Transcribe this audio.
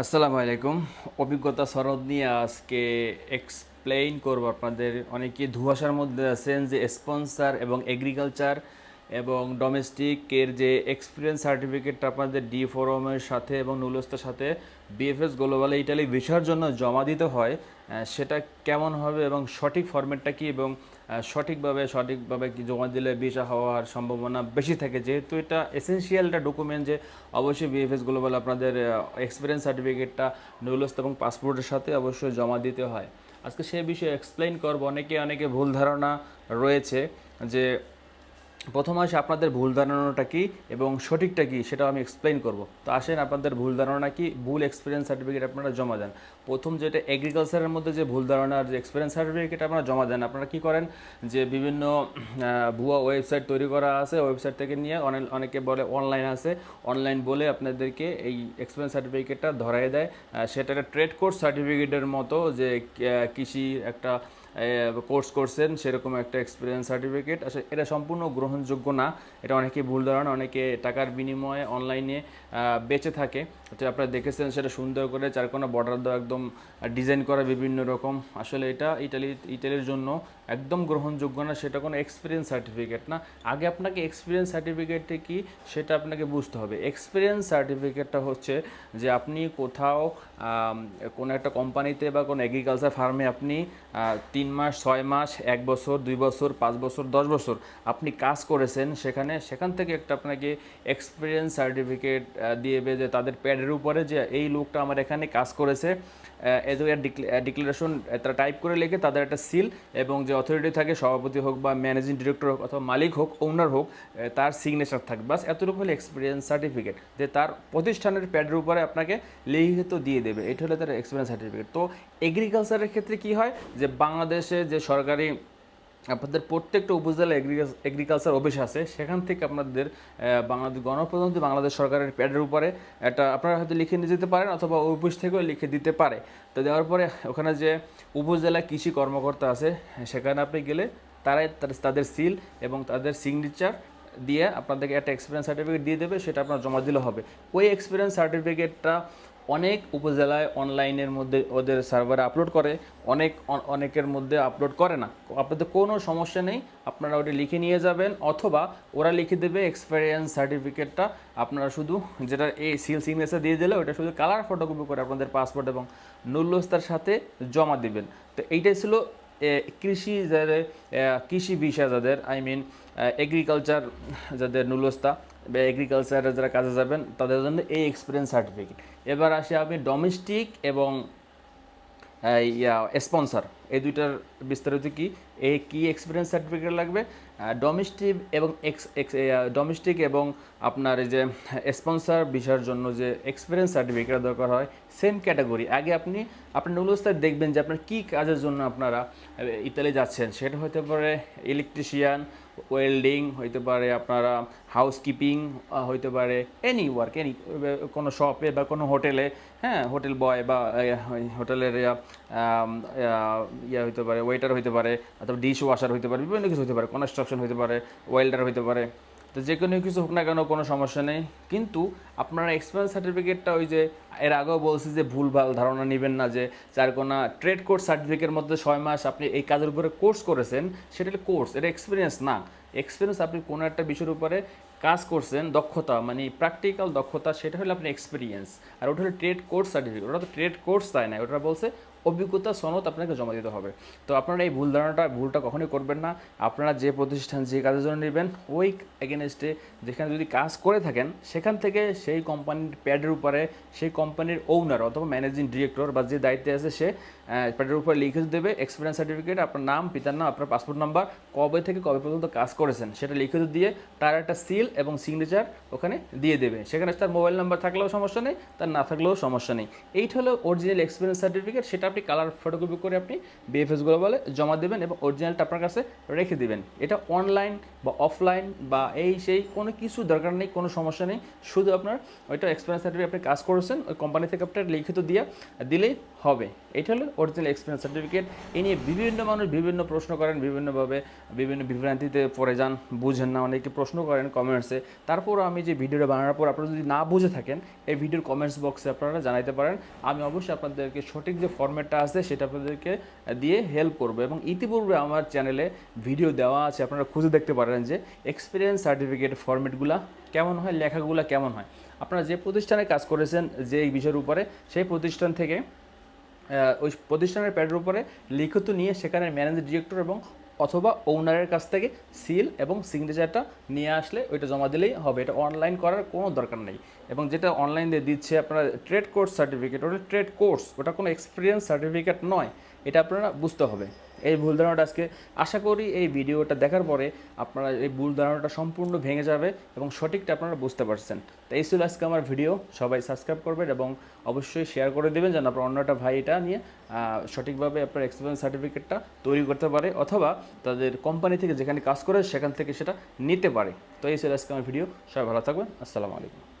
আসসালামু আলাইকুম। অভিজ্ঞতা সনদ নিয়ে আজকে এক্সপ্লেইন করব আপনাদের। অনেকে ধুয়াশার মধ্যে আছেন যে স্পন্সার এবং এগ্রিকালচার এবং ডোমেস্টিকের যে এক্সপিরিয়েন্স সার্টিফিকেটটা আপনাদের ডি ফোরামের সাথে এবং নুলস্তার সাথে বিএফএস গ্লোবাল ইটালি ভিসার জন্য জমা দিতে হয় সেটা কেমন হবে এবং সঠিক ফরম্যাটটা কি এবং সঠিকভাবে সঠিকভাবে কি জমা দিলে ভিসা হওয়ার সম্ভাবনা বেশি থাকে? যেহেতু এটা এসেন্সিয়াল একটা ডকুমেন্ট যে অবশ্যই বিএফএস গ্লোবাল আপনাদের এক্সপিরিয়েন্স সার্টিফিকেটটা নুলস্ত এবং পাসপোর্টের সাথে অবশ্যই জমা দিতে হয়। আজকে সে বিষয়ে এক্সপ্লেইন করব। অনেকে অনেকে ভুল ধারণা রয়েছে যে প্রথম আসে আপনাদের ভুল ধারণাটা কি এবং সঠিকটা কি সেটাও আমি এক্সপ্লেইন করব। তো আসেন আপনাদের ভুল ধারণা কি, ভুল এক্সপিরিয়েন্স সার্টিফিকেট আপনারা জমা দেন। প্রথম যেটা এগ্রিকালচারের মধ্যে যে ভুল ধারণার যে এক্সপিরিয়েন্স সার্টিফিকেট আপনারা জমা দেন, আপনারা কি করেন? যে বিভিন্ন ভুয়া ওয়েবসাইট তৈরি করা আছে ওয়েবসাইট থেকে নিয়ে অনেক অনেকে বলে অনলাইন আছে। অনলাইন বলে আপনাদেরকে এই এক্সপিরিয়েন্স সার্টিফিকেটটা ধরাই দেয়। সেটা একটা ট্রেড কোর্স সার্টিফিকেটের মতো যে কৃষি একটা কোর্স করছেন, সেরকম একটা এক্সপিরিয়েন্স সার্টিফিকেট আসলে এটা সম্পূর্ণ গ্রহণযোগ্য না? এটা অনেকে ভুল ধারণা, অনেকে টাকার বিনিময়ে অনলাইনে বেঁচে থাকে। তো আপনারা দেখেছেন, সেটা সুন্দর করে চারকোনা বর্ডার দেওয়া একদম ডিজাইন করা বিভিন্ন রকম। আসলে এটা ইটালি ইটালির জন্য একদম গ্রহণযোগ্য না, সেটা কোনো এক্সপিরিয়েন্স সার্টিফিকেট না। আগে আপনাকে এক্সপিরিয়েন্স সার্টিফিকেটটা কি, সেটা আপনাকে বুঝতে হবে। এক্সপিরিয়েন্স সার্টিফিকেটটা হচ্ছে যে আপনি কোথাও কোনো একটা কোম্পানিতে বা কোনো এগ্রিকালচার ফার্মে আপনি তিন মাস, ছয় মাস, এক বছর, দুই বছর, পাঁচ বছর, দশ বছর আপনি কাজ করেছেন, সেখানে সেখান থেকে একটা আপনাকে এক্সপিরিয়েন্স সার্টিফিকেট দিয়ে যে তাদের প্যাডের উপরে যে এই লোকটা আমার এখানে কাজ করেছে এদের ডিক্লারেশন তারা টাইপ করে লিখে, তাদের একটা সিল এবং যে অথরিটি থাকে, সভাপতি হোক বা ম্যানেজিং ডিরেক্টর হোক অথবা মালিক হোক ওনার হোক তার সিগনেচার থাকবে বাস এতটুকু হলে এক্সপিরিয়েন্স সার্টিফিকেট যে তার প্রতিষ্ঠানের প্যাডের উপরে আপনাকে লিখিত দিয়ে দেবে। এটা হলো তার এক্সপিরিয়েন্স সার্টিফিকেট তো এগ্রিকালচারের ক্ষেত্রে কি হয়? যে বাংলাদেশে যে সরকারি আপনাদের প্রত্যেকটা উপজেলা এগ্রিকালচার অফিস আছে। সেখান থেকে আপনাদের বাংলাদেশ গণপ্রজাতন্ত্রী বাংলাদেশ সরকারের প্যাডের উপরে একটা আপনারা হয়তো লিখে নিয়ে যেতে পারেন অথবা অফিস থেকেও লিখে দিতে পারে। তো দেওয়ার পরে ওখানে যে উপজেলা কৃষি কর্মকর্তা আছে, সেখানে আপনি গেলে তারাই তার- তাদের সিল এবং তাদের সিগনেচার দিয়ে আপনাদেরকে একটা এক্সপিরিয়েন্স সার্টিফিকেট দিয়ে দেবে, সেটা আপনার জমা দিলে হবে। ওই এক্সপিরিয়েন্স সার্টিফিকেটটা অনেক উপজেলায় অনলাইনের মধ্যে ওদের সার্ভারে আপলোড করে, অনেক অনেকের মধ্যে আপলোড করে না। আপনাদের কোনো সমস্যা নেই, আপনারা ওটা লিখে নিয়ে যাবেন, অথবা ওরা লিখে দেবে এক্সপিরিয়েন্স সার্টিফিকেটটা আপনারা শুধু যেটা এই সিল সিগনেচার দিয়ে দিলে, ওটা শুধু কালার ফটোকপি করে আপনাদের পাসপোর্ট এবং নুল্যস্তার সাথে জমা দিবেন। তো এইটাই ছিল কৃষি যাদের কৃষি বিষয় যাদের আই মিন এগ্রিকালচার যাদের নুলস্তা এগ্রিকালচারে যারা কাজে যাবেন, তাদের জন্য এই এক্সপিরিয়েন্স সার্টিফিকেট এবার আসে আপনি ডোমেস্টিক এবং ইয়া স্পন্সর এই দুইটার বিস্তারিত কি? এই কি এক্সপিরিয়েন্স সার্টিফিকেট লাগবে? ডোমেস্টিক এবং ডোমেস্টিক এবং আপনার যে স্পন্সর বিষয়ের জন্য যে এক্সপিরিয়েন্স সার্টিফিকেট দরকার হয় সেম ক্যাটাগরি আগে আপনি আপনার নুলস্তায় দেখবেন যে আপনার কী কাজের জন্য আপনারা ইতালি যাচ্ছেন। সেটা হতে পারে ইলেকট্রিশিয়ান ওয়েল্ডিং হইতে পারে, আপনারা হাউসকিপিং হইতে পারে এনি ওয়ার্ক এনি কোনো শপে বা কোনো হোটেলে হ্যাঁ হোটেল বয় বা হোটেলের ইয়া হইতে পারে ওয়েটার হইতে পারে, অথবা ডিশ ওয়াশার হইতে পারে, বিভিন্ন কিছু হইতে পারে কনস্ট্রাকশন হইতে পারে ওয়েল্ডার হইতে পারে। তো যে কোনো কিছু হোক না কেন কোনো সমস্যা নেই। কিন্তু আপনারা এক্সপিরিয়েন্স সার্টিফিকেটটা ওই যে এর আগেও বলছি যে ভুলভাল ধারণা নেবেন না যে চার কোনো ট্রেড কোর্স সার্টিফিকেটের মধ্যে ছয় মাস আপনি এই কাজের উপরে কোর্স করেছেন, সেটা কোর্স এটা এক্সপিরিয়েন্স না। এক্সপিরিয়েন্স আপনি কোনো একটা বিষয়ের উপরে কাজ করছেন, দক্ষতা মানে প্র্যাকটিক্যাল দক্ষতা, সেটা হলো আপনি এক্সপিরিয়েন্স আর ওটা হলো ট্রেড কোর্স সার্টিফিকেট ওটা তো ট্রেড কোর্স তাই না, ওটা বলছে অভিজ্ঞতা সনদ আপনাকে জমা দিতে হবে। তো আপনারা এই ভুল ধারণাটা, ভুলটা কখনোই করবেন না। আপনারা যে প্রতিষ্ঠান, যে কাজের জন্য নেবেন, ওই এগেনস্টে যেখানে যদি কাজ করে থাকেন, সেখান থেকে সেই কোম্পানির প্যাডের উপরে, সেই কোম্পানির ওনার অথবা ম্যানেজিং ডিরেক্টর বা যে দায়িত্বে আছে সে প্যাডের উপরে লিখে দেবে এক্সপিরিয়েন্স সার্টিফিকেট আপনার নাম, পিতার নাম, আপনার পাসপোর্ট নাম্বার কবে থেকে কবে পর্যন্ত কাজ করেছেন, সেটা লিখে দিয়ে তার একটা সিল এবং সিগনেচার ওখানে দিয়ে দেবে। সেখানে তার মোবাইল নাম্বার থাকলেও সমস্যা নেই, তার না থাকলেও সমস্যা নেই। এইটা হলো অরিজিনাল এক্সপিরিয়েন্স সার্টিফিকেট সেটা আপনি কালার ফটোকপি করে আপনি বিএফএস গ্লোবালে জমা দেবেন এবং অরিজিনালটা আপনার কাছে রেখে দেবেন। এটা অনলাইন বা অফলাইন বা এই সেই কোনো কিছু দরকার নেই, কোনো সমস্যা নেই। শুধু আপনার ওইটা এক্সপিরিয়েন্স সার্টিফিকেট আপনি কাজ করেছেন, ওই কোম্পানি থেকে আপনার লিখিত দিয়ে দিলেই হবে। এটা হলো অরিজিনাল এক্সপিরিয়েন্স সার্টিফিকেট এ নিয়ে বিভিন্ন মানুষ বিভিন্ন প্রশ্ন করেন, বিভিন্নভাবে, বিভিন্ন বিভ্রান্তিতে পড়ে যান, বুঝেন না, অনেকে প্রশ্ন করেন কমেন্টসে তারপর আমি যে ভিডিওটা বানানোর পর আপনারা যদি না বুঝে থাকেন, এই ভিডিওর কমেন্টস বক্সে আপনারা জানাইতে পারেন। আমি অবশ্যই আপনাদেরকে সঠিক যে ফর্ম্যাটটা আছে, সেটা আপনাদেরকে দিয়ে হেল্প করব। এবং ইতিপূর্বে আমার চ্যানেলে ভিডিও দেওয়া আছে, আপনারা খুঁজে দেখতে পারেন যে এক্সপিরিয়েন্স সার্টিফিকেট ফর্ম্যাটগুলো কেমন হয়, লেখাগুলো কেমন হয়। আপনারা যে প্রতিষ্ঠানে কাজ করেছেন যে এই বিষয়ের উপরে, সেই প্রতিষ্ঠান থেকে ওই প্রতিষ্ঠানের প্যাডের উপরে লিখিত নিয়ে সেখানে ম্যানেজার ডিরেক্টর এবং অথবা ওনারের কাছ থেকে সিল এবং সিগনেচারটা নিয়ে আসলে ওইটা জমা দিলেই হবে। এটা অনলাইন করার কোনো দরকার নেই। এবং যেটা অনলাইন দিয়ে দিচ্ছে আপনারা ট্রেড কোর্স সার্টিফিকেট, ওটা ট্রেড কোর্স, ওটা কোনো এক্সপিরিয়েন্স সার্টিফিকেট নয়। এটা আপনারা বুঝতে হবে। এই ভুল ধারণাটা আজকে আশা করি এই ভিডিওটা দেখার পরে আপনারা এই ভুল ধারণাটা সম্পূর্ণ ভেঙে যাবে এবং সঠিকটা আপনারা বুঝতে পারছেন। তো এই ছিল আজকে আমার ভিডিও। সবাই সাবস্ক্রাইব করবেন এবং অবশ্যই শেয়ার করে দেবেন যেন আপনার অন্যটা ভাই এটা নিয়ে সঠিকভাবে আপনার এক্সপিরিয়েন্স সার্টিফিকেটটা তৈরি করতে পারে অথবা তাদের কোম্পানি থেকে যেখানে কাজ করে সেখান থেকে সেটা নিতে পারে। তো এই ছিল আজকে আমার ভিডিও। সবাই ভালো থাকবেন। আসসালামু আলাইকুম।